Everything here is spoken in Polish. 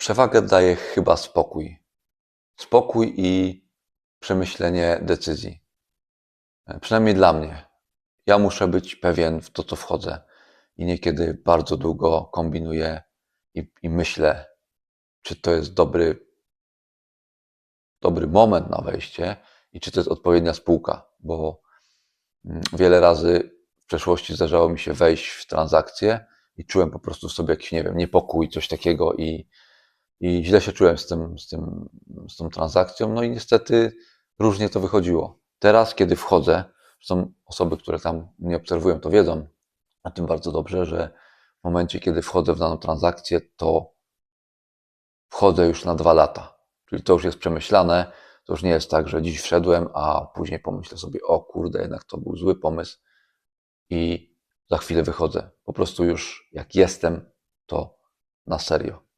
Przewagę daje chyba spokój. Spokój i przemyślenie decyzji. E, Przynajmniej dla mnie. Ja muszę być pewien w to, co wchodzę. I niekiedy bardzo długo kombinuję i, i myślę, czy to jest dobry, dobry moment na wejście i czy to jest odpowiednia spółka, bo mm, wiele razy w przeszłości zdarzało mi się wejść w transakcję i czułem po prostu sobie jakiś, nie wiem, niepokój, coś takiego i, i źle się czułem z, tym, z, tym, z tą transakcją, no i niestety różnie to wychodziło. Teraz, kiedy wchodzę, zresztą osoby, które tam mnie obserwują, to wiedzą o tym bardzo dobrze, że w momencie, kiedy wchodzę w daną transakcję, to wchodzę już na dwa lata. Czyli to już jest przemyślane, to już nie jest tak, że dziś wszedłem, a później pomyślę sobie, o kurde, jednak to był zły pomysł i za chwilę wychodzę. Po prostu już jak jestem, to na serio.